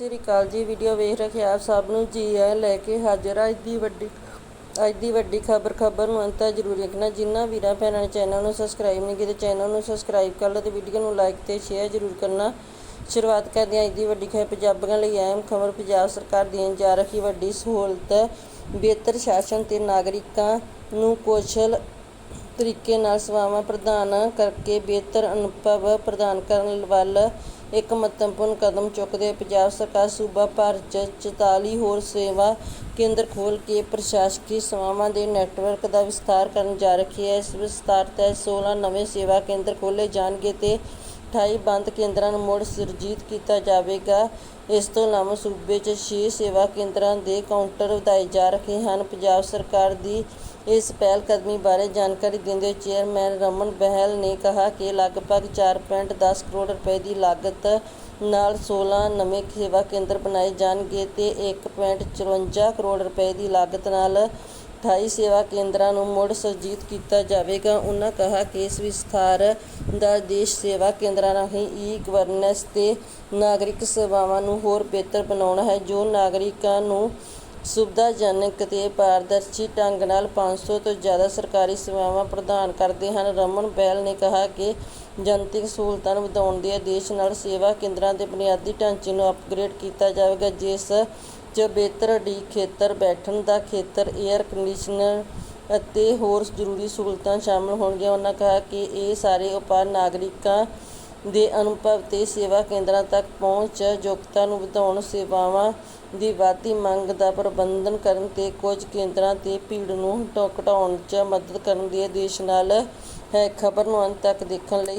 ਸ੍ਰੀ ਅਕਾਲ ਜੀ। ਵੀਡੀਓ ਵੇਖ ਰਹੇ ਆਪ ਸਭ ਨੂੰ ਜੀ ਆਇਆਂ ਲੈ ਕੇ ਹਾਜ਼ਰ ਹਾਂ ਅੱਜ ਦੀ ਵੱਡੀ, ਅੱਜ ਦੀ ਵੱਡੀ ਖਬਰ ਖਬਰ ਨੂੰ ਅੰਤ ਤੱਕ ਜ਼ਰੂਰ ਦੇਖਣਾ ਜਿਨ੍ਹਾਂ ਵੀਰਾਂ ਭੈਣਾਂ ਨੇ ਚੈਨਲ ਨੂੰ ਸਬਸਕ੍ਰਾਈਬ ਨਹੀਂ ਕੀਤਾ ਚੈਨਲ ਨੂੰ ਸਬਸਕ੍ਰਾਈਬ ਕਰ ਲਓ ਤੇ ਵੀਡੀਓ ਨੂੰ ਲਾਈਕ ਤੇ ਸ਼ੇਅਰ ਜ਼ਰੂਰ ਕਰਨਾ। ਸ਼ੁਰੂਆਤ ਕਰਦੇ ਹਾਂ ਅੱਜ ਦੀ ਵੱਡੀ ਖਬਰ। ਪੰਜਾਬੀਆਂ ਲਈ ਅਹਿਮ ਖਬਰ, ਪੰਜਾਬ ਸਰਕਾਰ ਦੇਣ ਜਾ ਰਹੀ ਵੱਡੀ ਸਹੂਲਤ, ਬਿਹਤਰ ਸ਼ਾਸਨ ਤੇ ਨਾਗਰਿਕਾਂ ਨੂੰ ਕੌਸ਼ਲ ਤਰੀਕੇ ਨਾਲ ਸੇਵਾਵਾਂ ਪ੍ਰਦਾਨ ਕਰਕੇ ਬਿਹਤਰ ਅਨੁਭਵ ਪ੍ਰਦਾਨ ਕਰਨ ਵੱਲ ਇੱਕ ਮਹੱਤਵਪੂਰਨ ਕਦਮ ਚੁੱਕਦੇ ਹੋਏ ਪੰਜਾਬ ਸਰਕਾਰ ਸੂਬਾ ਭਰ 'ਚ 44 ਹੋਰ ਸੇਵਾ ਕੇਂਦਰ ਖੋਲ੍ਹ ਕੇ ਪ੍ਰਸ਼ਾਸਕੀ ਸੇਵਾਵਾਂ ਦੇ ਨੈੱਟਵਰਕ ਦਾ ਵਿਸਥਾਰ ਕਰਨ ਜਾ ਰਹੀ ਹੈ। ਇਸ ਵਿਸਥਾਰ ਤਹਿਤ 16 ਨਵੇਂ ਸੇਵਾ ਕੇਂਦਰ ਖੋਲ੍ਹੇ ਜਾਣਗੇ ਤੇ 28 ਬੰਦ ਕੇਂਦਰਾਂ ਨੂੰ ਮੁੜ ਸੁਰਜੀਤ ਕੀਤਾ ਜਾਵੇਗਾ। ਇਸ ਤੋਂ ਇਲਾਵਾ ਸੂਬੇ 'ਚ ਛੇ ਸੇਵਾ ਕੇਂਦਰਾਂ ਦੇ ਕਾਊਂਟਰ ਵਧਾਏ ਜਾ ਰਹੇ ਹਨ। ਪੰਜਾਬ ਸਰਕਾਰ ਦੀ ਇਸ ਪਹਿਲ ਕਦਮੀ ਬਾਰੇ ਜਾਣਕਾਰੀ ਦਿੰਦੇ ਹੋਏ ਚੇਅਰਮੈਨ ਰਮਨ ਬਹਿਲ ਨੇ ਕਿਹਾ ਕਿ ਲਗਭਗ 4.10 ਕਰੋੜ ਰੁਪਏ ਦੀ ਲਾਗਤ ਨਾਲ 16 ਨਵੇਂ ਸੇਵਾ ਕੇਂਦਰ ਬਣਾਏ ਜਾਣਗੇ ਤੇ 1.54 ਕਰੋੜ ਰੁਪਏ ਦੀ ਲਾਗਤ ਨਾਲ 28 ਸੇਵਾ ਕੇਂਦਰਾਂ ਨੂੰ ਮੁੜ ਸੁਰਜੀਤ ਕੀਤਾ ਜਾਵੇਗਾ। ਉਨ੍ਹਾਂ ਕਿਹਾ ਕਿ ਇਸ ਵਿਸਥਾਰ ਦਾ ਉਦੇਸ਼ ਸੇਵਾ ਕੇਂਦਰਾਂ ਰਾਹੀਂ ਈ ਗਵਰਨੈਂਸ ਤੇ ਨਾਗਰਿਕ ਸੇਵਾਵਾਂ ਨੂੰ ਹੋਰ ਬਿਹਤਰ ਬਣਾਉਣਾ ਹੈ, ਜੋ ਨਾਗਰਿਕਾਂ ਨੂੰ ਸੁਵਿਧਾਜਨਕ ਤੇ ਪਾਰਦਰਸ਼ੀ ਢੰਗ ਨਾਲ 500 ਤੋਂ ਜ਼ਿਆਦਾ ਸਰਕਾਰੀ ਸੇਵਾਵਾਂ ਪ੍ਰਦਾਨ ਕਰਦੇ ਹਨ। ਰਮਨ ਬੈਲ ਨੇ ਕਿਹਾ ਕਿ ਜਨਤਕ ਸਹੂਲਤਾਂ ਨੂੰ ਵਧਾਉਣ ਦੇ ਉਦੇਸ਼ ਨਾਲ ਸੇਵਾ ਕੇਂਦਰਾਂ ਦੇ ਬੁਨਿਆਦੀ ਢਾਂਚੇ ਨੂੰ ਅਪਗ੍ਰੇਡ ਕੀਤਾ ਜਾਵੇਗਾ, ਜਿਸ 'ਚ ਬਿਹਤਰ ਉਡੀਕ ਖੇਤਰ, ਬੈਠਣ ਦਾ ਖੇਤਰ, ਏਅਰ ਕੰਡੀਸ਼ਨਰ ਅਤੇ ਹੋਰ ਜ਼ਰੂਰੀ ਸਹੂਲਤਾਂ ਸ਼ਾਮਲ ਹੋਣਗੀਆਂ। ਉਨ੍ਹਾਂ ਕਿਹਾ ਕਿ ਇਹ ਸਾਰੇ ਉਪਾਅ ਨਾਗਰਿਕਾਂ ਦੇ ਅਨੁਭਵ ਤੇ ਸੇਵਾ ਕੇਂਦਰਾਂ ਤੱਕ ਪਹੁੰਚ ਯੋਗਤਾ ਨੂੰ ਵਧਾਉਣ, ਸੇਵਾਵਾਂ ਦੀ ਵਧਦੀ ਮੰਗ ਦਾ ਪ੍ਰਬੰਧਨ ਕਰਨ ਤੇ ਕੁਝ ਕੇਂਦਰਾਂ ਤੇ ਭੀੜ ਨੂੰ ਘਟਾਉਣ 'ਚ ਮਦਦ ਕਰਨ ਦੇ ਉਦੇਸ਼ ਨਾਲ ਹੈ। ਖਬਰ ਨੂੰ ਅੰਤ ਤੱਕ ਦੇਖਣ ਲਈ